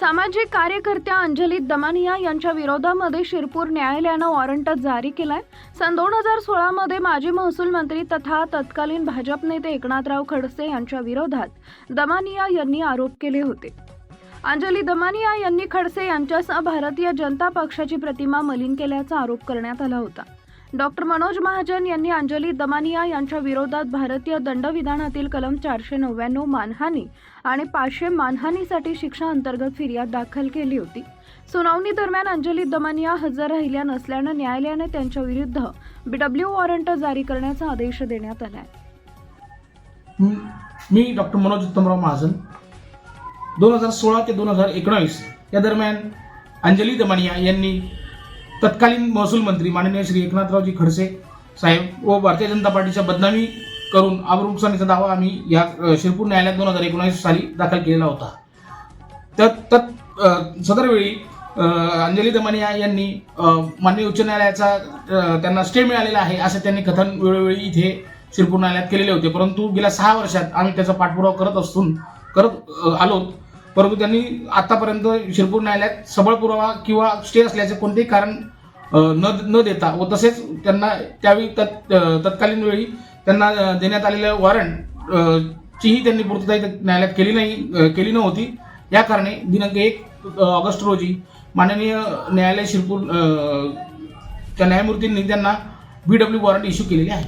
सामाजिक कार्यकर्त्या अंजली दमानिया यांच्या विरोधामध्ये शिरपूर न्यायालयानं वॉरंट जारी केलाय. सन दोन हजार सोळामध्ये माजी महसूल मंत्री तथा तत्कालीन भाजप नेते एकनाथराव खडसे यांच्या विरोधात दमानिया यांनी आरोप केले होते. अंजली दमानिया यांनी खडसे यांच्यासह भारतीय जनता पक्षाची प्रतिमा मलिन केल्याचा आरोप करण्यात आला होता. डॉक्टर मनोज महाजन यांनी अंजली दमानिया यांच्या विरोधात भारतीय दंडविधानातील कलम चारशे नव्याण्णव मानहानी आणि पाचशे मानहानीसाठी शिक्षा अंतर्गत फिर्याद दाखल केली होती. सुनावणी दरम्यान अंजली दमानिया हजर राहिल्या नसल्यानं न्यायालयाने त्यांच्या विरुद्ध बीडब्ल्यू वॉरंट जारी करण्याचा आदेश देण्यात आला आहे मी- मी डॉक्टर मनोज उत्तमराव महाजन. दोन हजार सोळा ते दोन हजार एकोणावीस या दरम्यान अंजली दमानिया यांनी तत्कालीन महसूल मंत्री माननीय श्री एकनाथरावजी खडसे साहेब व भारतीय जनता पार्टीच्या बदनामी करून आबरूनुकसानीचा दावा आम्ही या शिरपूर न्यायालयात दोन हजार एकोणावीस साली दाखल केलेला होता. तर तत् सदरवेळी सदर वेळी अंजली दमानिया यांनी माननीय उच्च न्यायालयाचा त्यांना स्टे मिळालेला आहे असं त्यांनी कथन वेळोवेळी इथे शिरपूर न्यायालयात केलेले होते. परंतु गेल्या सहा वर्षात आम्ही त्याचा पाठपुरावा करत असून करत आलोत परंतु त्यांनी आतापर्यंत शिरपूर न्यायालयात सबळ पुरावा किंवा स्टे असल्याचे कोणतेही कारण न न देता व तसेच त्यांना त्यावेळी तत् तत्कालीन वेळी त्यांना देण्यात आलेलं वॉरंट चीही त्यांनी पूर्तता न्यायालयात केली नाही केली नव्हती. या कारणे दिनांक एक ऑगस्ट रोजी माननीय न्यायालय शिरपूर त्या न्यायमूर्तींनी त्यांना बी डब्ल्यू वॉरंट इश्यू केलेली आहे.